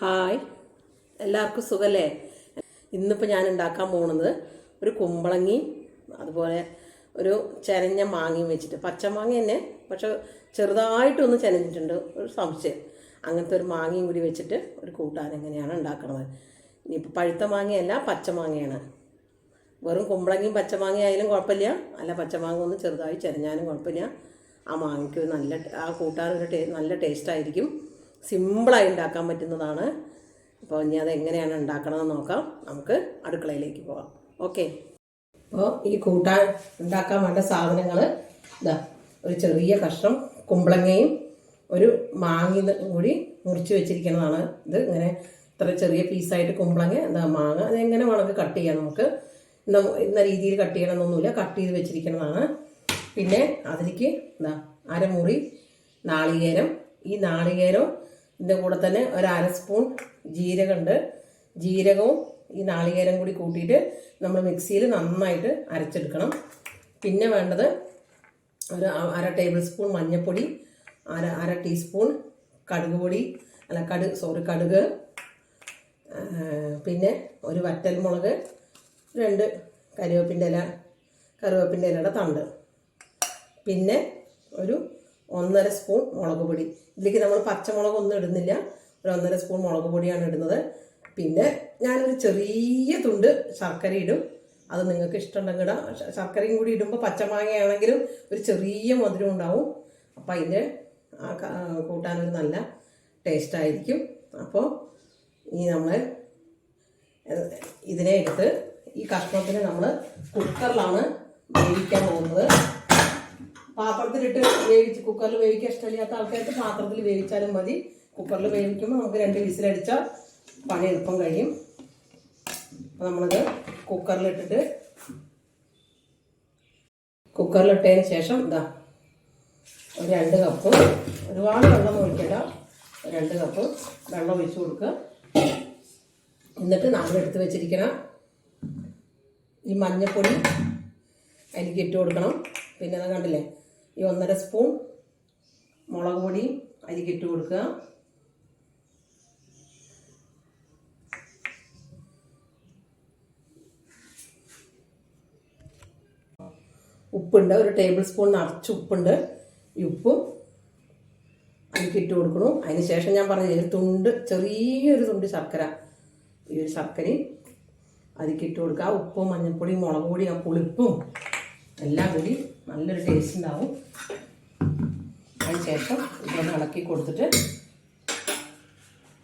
Hi. എല്ലാവർക്കും സുഖല്ലേ? ഇന്നിപ്പോൾ ഞാൻ ഉണ്ടാക്കാൻ പോകുന്നത് ഒരു കുമ്പളങ്ങി അതുപോലെ ഒരു ചെരഞ്ഞ മാങ്ങയും വെച്ചിട്ട്. പച്ചമാങ്ങ തന്നെ പക്ഷെ ചെറുതായിട്ടൊന്ന് ചെനഞ്ഞിട്ടുണ്ട് ഒരു സംശയം. അങ്ങനത്തെ ഒരു മാങ്ങയും കൂടി വെച്ചിട്ട് ഒരു കൂട്ടാൻ എങ്ങനെയാണ് ഉണ്ടാക്കുന്നത് ഇനിയിപ്പോൾ പഴുത്ത മാങ്ങയല്ല പച്ചമാങ്ങയാണ്. വെറും കുമ്പളങ്ങിയും പച്ചമാങ്ങ ആയാലും കുഴപ്പമില്ല. അല്ല പച്ചമാങ്ങ ഒന്ന് ചെറുതായി ചെരഞ്ഞാലും കുഴപ്പമില്ല. ആ മാങ്ങയ്ക്ക് നല്ല ആ കൂട്ടാനൊരു ടേ നല്ല ടേസ്റ്റായിരിക്കും. സിമ്പിളായി ഉണ്ടാക്കാൻ പറ്റുന്നതാണ്. അപ്പോൾ ഇനി അത് എങ്ങനെയാണ് ഉണ്ടാക്കണമെന്ന് നോക്കാം. നമുക്ക് അടുക്കളയിലേക്ക് പോകാം ഓക്കെ. അപ്പോൾ ഈ കൂട്ടാൻ ഉണ്ടാക്കാൻ വേണ്ട സാധനങ്ങൾ ഇതാ ഒരു ചെറിയ കഷ്ണം കുമ്പളങ്ങയും ഒരു മാങ്ങ കൂടി മുറിച്ച് വെച്ചിരിക്കുന്നതാണ്. ഇത് ഇങ്ങനെ ഇത്ര ചെറിയ പീസായിട്ട് കുമ്പളങ്ങ എന്താ മാങ്ങ അതെങ്ങനെ വേണമെങ്കിൽ കട്ട് ചെയ്യാം നമുക്ക്. ഇന്ന ഇന്ന രീതിയിൽ കട്ട് ചെയ്യണമെന്നൊന്നുമില്ല. കട്ട് ചെയ്ത് വെച്ചിരിക്കുന്നതാണ്. പിന്നെ അതിലേക്ക് എന്താ അരമുറി നാളികേരം. ഈ നാളികേരം ഇതിന്റെ കൂടെ തന്നെ ഒരു അര സ്പൂൺ ജീരകമുണ്ട്. ജീരകവും ഈ നാളികേരം കൂടി കൂട്ടിയിട്ട് നമ്മൾ മിക്സിയിൽ നന്നായിട്ട് അരച്ചെടുക്കണം. പിന്നെ വേണ്ടത് ഒരു അര ടേബിൾ സ്പൂൺ മഞ്ഞൾപ്പൊടി അര അര ടീസ്പൂൺ കടുക് പൊടി അല്ല കടുക് സോറി കടുക് പിന്നെ ഒരു വറ്റൽമുളക് രണ്ട് കരുവേപ്പിന്റെ ഇല കറിവേപ്പിന്റെ ഇലയുടെ തണ്ട്. പിന്നെ ഒരു ഒന്നര സ്പൂൺ മുളക് പൊടി. ഇതിലേക്ക് നമ്മൾ പച്ചമുളക് ഒന്നും ഇടുന്നില്ല. ഒരു ഒന്നര സ്പൂൺ മുളക് പൊടിയാണ് ഇടുന്നത്. പിന്നെ ഞാനൊരു ചെറിയ തുണ്ട് ശർക്കര ഇടും. അത് നിങ്ങൾക്ക് ഇഷ്ടമുണ്ടെങ്കിൽ ഇടാം. ശർക്കരയും കൂടി ഇടുമ്പോൾ പച്ചമാങ്ങയാണെങ്കിലും ഒരു ചെറിയ മധുരം ഉണ്ടാവും. അപ്പോൾ അതിന്റെ കൂട്ടാനൊരു നല്ല ടേസ്റ്റായിരിക്കും അപ്പോൾ ഇനി നമ്മൾ ഇതിനെ എടുത്ത് ഈ കഷ്ണത്തിന് നമ്മൾ കുക്കറിലാണ് വേവിക്കാൻ പോകുന്നത്. പാത്രത്തിലിട്ട് വേവിച്ച് കുക്കറിൽ വേവിക്കാൻ ഇഷ്ടമില്ലാത്ത ആൾക്കാർക്ക് പാത്രത്തിൽ വേവിച്ചാലും മതി. കുക്കറിൽ വേവിക്കുമ്പോൾ നമുക്ക് രണ്ട് വിസിലടിച്ചാൽ പണി എളുപ്പം കഴിയും. അപ്പോൾ നമ്മളിത് കുക്കറിലിട്ടിട്ട് കുക്കറിലിട്ടതിന് ശേഷം ഇതാ ഒരു രണ്ട് കപ്പ് ഒരുപാട് വെള്ളം ഒഴിക്കണ്ട. രണ്ട് കപ്പ് വെള്ളം ഒഴിച്ച് കൊടുക്കുക. എന്നിട്ട് നമ്മൾ എടുത്ത് വെച്ചിരിക്കണ. ഈ മഞ്ഞപ്പൊടി അതിലേക്ക് ഇട്ട് കൊടുക്കണം. പിന്നെ അത് കണ്ടില്ലേ? ഈ ഒന്നര സ്പൂൺ മുളക് പൊടി അരിക്കിട്ട് കൊടുക്കുക. ഉപ്പുണ്ട് ഒരു ടേബിൾ സ്പൂൺ നിറച്ച് ഉപ്പുണ്ട്. ഈ ഉപ്പും അതിക്കിട്ട് കൊടുക്കണം. അതിന് ശേഷം ഞാൻ പറഞ്ഞ ഒരു തുണ്ട് ചെറിയൊരു തുണ്ട് ശർക്കര. ഈ ഒരു ശർക്കരയും അതിലേക്ക് കൊടുക്കുക. ഉപ്പും മഞ്ഞൾപ്പൊടിയും മുളക് പൊടിയും ആ പുളിപ്പും എല്ലാം കൂടി നല്ലൊരു ടേസ്റ്റ് ഉണ്ടാവും. അതിന് ശേഷം ഇതൊന്ന് ഇളക്കി കൊടുത്തിട്ട്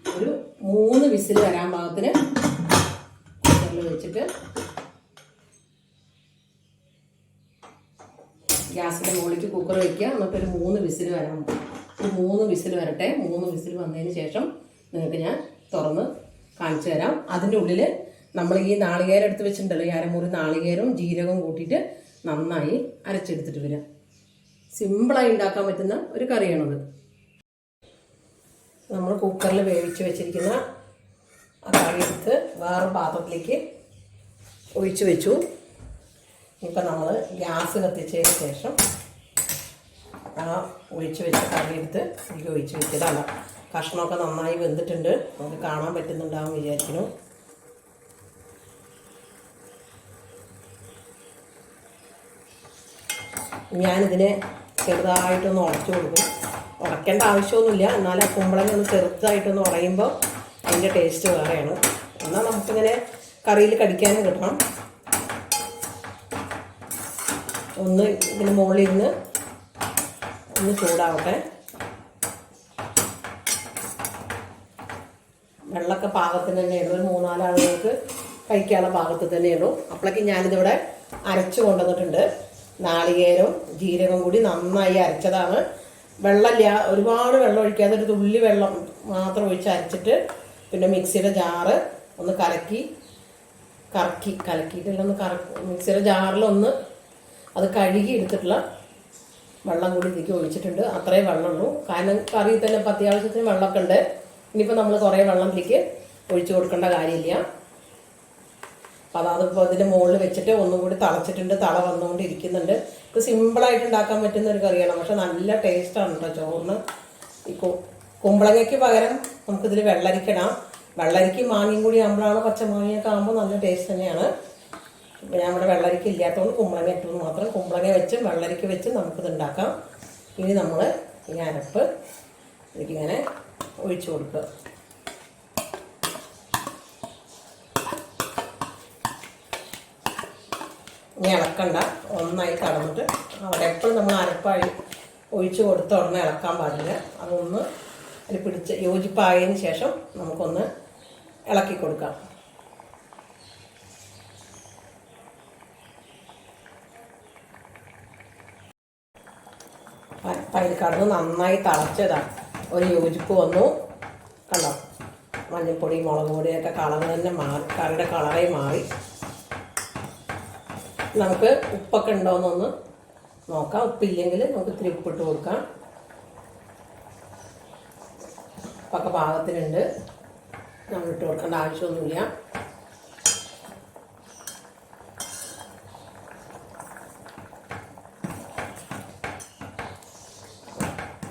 ഒരു മൂന്ന് വിസിൽ വരാൻ പാകത്തിന് കുക്കറിൽ വെച്ചിട്ട് ഗ്യാസിന്റെ മുകളിലേക്ക് കുക്കർ വയ്ക്കുക എന്നിട്ട് ഒരു മൂന്ന് വിസിൽ വരാൻ ഒരു മൂന്ന് വിസിൽ വരട്ടെ. മൂന്ന് വിസിൽ വന്നതിന് ശേഷം നിങ്ങൾക്ക് ഞാൻ തുറന്ന് കാണിച്ചു തരാം. അതിന്റെ ഉള്ളിൽ നമ്മൾ ഈ നാളികേരം എടുത്ത് വെച്ചിട്ടുണ്ടല്ലോ ഈ അരമുറി നാളികേരവും ജീരകവും കൂട്ടിയിട്ട് നന്നായി അരച്ചെടുത്തിട്ട് വരിക സിമ്പിളായി ഉണ്ടാക്കാൻ പറ്റുന്ന ഒരു കറിയാണത്. നമ്മൾ കുക്കറിൽ വേവിച്ച് വെച്ചിരിക്കുന്ന ആ കറി എടുത്ത് വേറെ പാത്രത്തിലേക്ക് ഒഴിച്ചു വെച്ചു. ഇപ്പം നമ്മൾ ഗ്യാസ് കത്തിച്ചതിന് ശേഷം ആ ഒഴിച്ചു വെച്ച കറി എടുത്ത് ഇതിൽ ഒഴിച്ച് വെച്ചതാണ്. കഷ്ണമൊക്കെ നന്നായി വെന്തിട്ടുണ്ട്. നമുക്ക് കാണാൻ പറ്റുന്നുണ്ടാവും വിചാരിക്കുന്നു. ഞാനിതിനെ ചെറുതായിട്ടൊന്ന് ഉടച്ചു കൊടുക്കും. ഉടയ്ക്കേണ്ട ആവശ്യമൊന്നുമില്ല. എന്നാൽ ആ കുമ്പളങ്ങ ഒന്ന് ചെറുതായിട്ടൊന്ന് ഉടയുമ്പോൾ അതിന്റെ ടേസ്റ്റ് വേറെയാണ്. എന്നാൽ നമുക്കിങ്ങനെ കറിയിൽ കടിക്കാനും കിട്ടണം. ഒന്ന് ഇതിന് ഇരുന്ന് ഒന്ന് ചൂടാവട്ടെ. വെള്ളമൊക്കെ പാകത്തിന് തന്നെ ഇടും ഒരു മൂന്നാലാളുകൾക്ക് കഴിക്കാനുള്ള പാകത്തിൽ തന്നെ അപ്പോഴേക്കും അപ്പോഴേക്ക് ഞാനിതിവിടെ അരച്ചു കൊണ്ടുവന്നിട്ടുണ്ട്. നാളികേരവും ജീരകം കൂടി നന്നായി അരച്ചതാണ്. വെള്ളമില്ല ഒരുപാട് വെള്ളം ഒഴിക്കാതെ ഒരു തുള്ളി വെള്ളം മാത്രം ഒഴിച്ച് അരച്ചിട്ട് പിന്നെ മിക്സിയുടെ ജാറ് ഒന്ന് കലക്കി കറക്കി കലക്കിയിട്ടില്ല ഒന്ന് കറ മിക്സിയുടെ ജാറിലൊന്ന് അത് കഴുകി എടുത്തിട്ടുള്ള വെള്ളം കൂടി ഇതിലേക്ക് ഒഴിച്ചിട്ടുണ്ട്. അത്രേ വെള്ളമുള്ളൂ. കാരണം കറി തന്നെ ഇപ്പം അത്യാവശ്യത്തിന് വെള്ളമൊക്കെ ഉണ്ട്. ഇനിയിപ്പോൾ നമ്മൾ കുറേ വെള്ളം ഇതിലേക്ക് ഒഴിച്ചു കൊടുക്കേണ്ട കാര്യമില്ല. അപ്പോൾ അതിപ്പോൾ അതിന്റെ മുകളിൽ വെച്ചിട്ട് ഒന്നും കൂടി തളച്ചിട്ടുണ്ട് തള വന്നുകൊണ്ട് ഇരിക്കുന്നുണ്ട് ഇത് സിമ്പിളായിട്ട് ഉണ്ടാക്കാൻ പറ്റുന്ന ഒരു കറിയാണ് പക്ഷെ നല്ല ടേസ്റ്റാണ് കേട്ടോ ചോറിന്. ഈ കുമ്പളങ്ങയ്ക്ക് പകരം നമുക്കിതിൽ വെള്ളരിക്കണം വെള്ളരിക്ക് മാങ്ങയും കൂടി ആകുമ്പോഴാണ് പച്ചമാങ്ങയൊക്കെ ആകുമ്പോൾ നല്ല ടേസ്റ്റ് തന്നെയാണ്. ഞാൻ ഇവിടെ വെള്ളരിക്ക ഇല്ലാത്തതുകൊണ്ട് കുമ്പളങ്ങ ഇട്ടത് മാത്രം. കുമ്പളങ്ങ വെച്ച് വെള്ളരിക്ക വെച്ച് നമുക്കിത് ഉണ്ടാക്കാം. ഇനി നമ്മൾ ഈ അരപ്പ് ഇതിങ്ങനെ ഒഴിച്ചു കൊടുക്കുക. ഇനി ഇളക്കണ്ട. ഒന്നായി കടന്നിട്ട് അവിടെ എപ്പോഴും നമ്മൾ അരപ്പായി ഒഴിച്ചു കൊടുത്ത ഉടനെ ഇളക്കാൻ പാടില്ല. അതൊന്ന് അതിൽ പിടിച്ച് യോജിപ്പായതിന് ശേഷം നമുക്കൊന്ന് ഇളക്കി കൊടുക്കാം. അതിൽ കടന്ന് നന്നായി തളച്ചതാണ് ഒരു യോജിപ്പ് വന്നു. കണ്ടോ? മഞ്ഞൾപ്പൊടി മുളക് പൊടിയൊക്കെ കളർ തന്നെ മാറി കറിയുടെ കളറേ മാറി. നമുക്ക് ഉപ്പൊക്കെ ഉണ്ടോയെന്നൊന്ന് നോക്കാം. ഉപ്പില്ലെങ്കിൽ നമുക്ക് ഇത്തിരി ഉപ്പിട്ട് കൊടുക്കാം. ഉപ്പൊക്കെ പാകത്തിനുണ്ട്. നമ്മൾ ഇട്ട് കൊടുക്കേണ്ട ആവശ്യമൊന്നുമില്ല.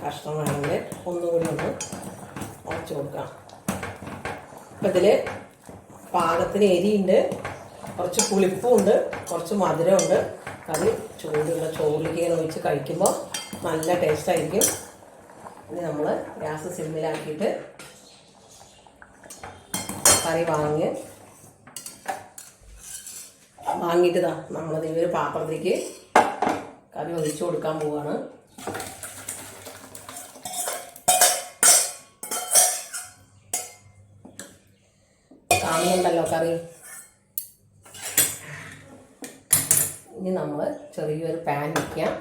കഷ്ണമാണെങ്കിൽ ഒന്നുകൂടി ഒന്ന് ഉടച്ചു കൊടുക്കാം. അപ്പം ഇതിൽ പാകത്തിന് എരിയുണ്ട്. കുറച്ച് പുളിപ്പുമുണ്ട് കുറച്ച് മധുരമുണ്ട്. കറി ചൂടുള്ള ചോറിലേക്ക് ഒഴിച്ച് കഴിക്കുമ്പോൾ നല്ല ടേസ്റ്റ് ആയിരിക്കും. ഇനി നമ്മൾ ഗ്യാസ് സിമ്മിലാക്കിയിട്ട് കറി വാങ്ങി വാങ്ങിയിട്ട് താ നമ്മളത് ഈ ഒരു പാത്രത്തിലേക്ക് കറി ഒഴിച്ചു കൊടുക്കാൻ പോവാണ്. കാണുന്നുണ്ടല്ലോ കറി? ഇനി നമ്മൾ ചെറിയൊരു പാൻ വയ്ക്കാം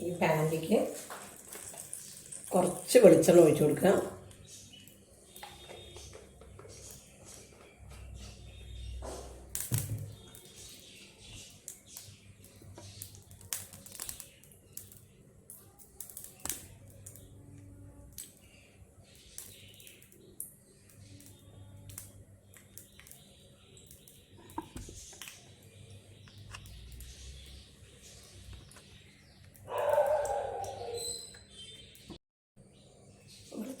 ഈ പാനിലേക്ക് കുറച്ച് വെളിച്ചെണ്ണ ഒഴിച്ചു കൊടുക്കുക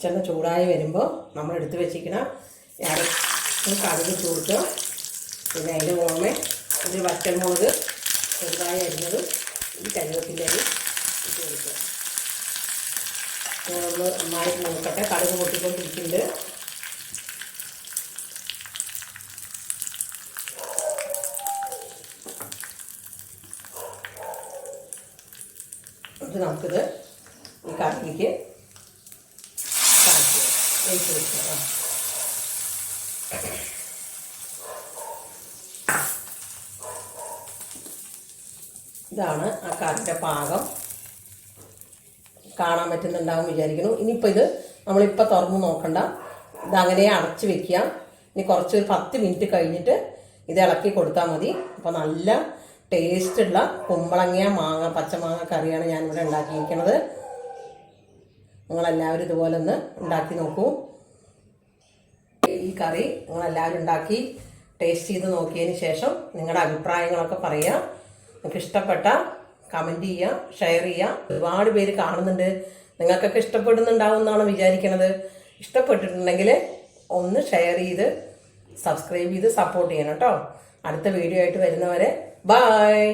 വെളിച്ചെണ്ണ ചൂടായി വരുമ്പോൾ നമ്മൾ എടുത്ത് വെച്ചിരിക്കണ കടുക് കൊടുക്കുക. പിന്നെ അതിന്റെ പുറമെ ഒരു വറ്റൽമുളക് ചെറുതായി അരിഞ്ഞത് ഈ കരിവേപ്പിന്റെ അരി ഇട്ട് കൊടുക്കുക. ഒന്ന് നന്നായിട്ട് നോക്കട്ടെ കടുക് പൊട്ടിക്കൊണ്ടിരിക്കുന്നുണ്ട് എന്നിട്ട് നമുക്കിത് ഈ കറിയിലേക്ക് കാണിച്ചു ഒഴിച്ച് കൊടുക്കുക ആ. ഇതാണ് ആ കറിന്റെ പാകം. കാണാൻ പറ്റുന്നുണ്ടാവും വിചാരിക്കുന്നു. ഇനിയിപ്പോൾ ഇത് നമ്മളിപ്പോൾ തുറന്ന് നോക്കണ്ട. ഇതങ്ങനെ അടച്ച് വെക്കുക. ഇനി കുറച്ച് ഒരു പത്ത് മിനിറ്റ് കഴിഞ്ഞിട്ട് ഇത് ഇളക്കി കൊടുത്താൽ മതി. അപ്പോൾ നല്ല ടേസ്റ്റ് ഉള്ള കുമ്പളങ്ങ മാങ്ങ പച്ചമാങ്ങ കറിയാണ് ഞാനിവിടെ ഉണ്ടാക്കിയിരിക്കുന്നത്. നിങ്ങളെല്ലാവരും ഇതുപോലെ ഒന്ന് ഉണ്ടാക്കി നോക്കൂ. ഈ കറി നിങ്ങളെല്ലാവരും ഉണ്ടാക്കി ടേസ്റ്റ് ചെയ്ത് നോക്കിയതിന് ശേഷം നിങ്ങളുടെ അഭിപ്രായങ്ങളൊക്കെ പറയുക. നിങ്ങൾക്ക് ഇഷ്ടപ്പെട്ട കമന്റ് ചെയ്യുക ഷെയർ ചെയ്യുക. ഒരുപാട് പേര് കാണുന്നുണ്ട്. നിങ്ങൾക്കൊക്കെ ഇഷ്ടപ്പെടുന്നുണ്ടാവും എന്നാണ് വിചാരിക്കുന്നത് ഇഷ്ടപ്പെട്ടിട്ടുണ്ടെങ്കിൽ ഒന്ന് ഷെയർ ചെയ്ത് സബ്സ്ക്രൈബ് ചെയ്ത് സപ്പോർട്ട് ചെയ്യണം കേട്ടോ. അടുത്ത വീഡിയോ ആയിട്ട് വരുന്നവരെ ബായ്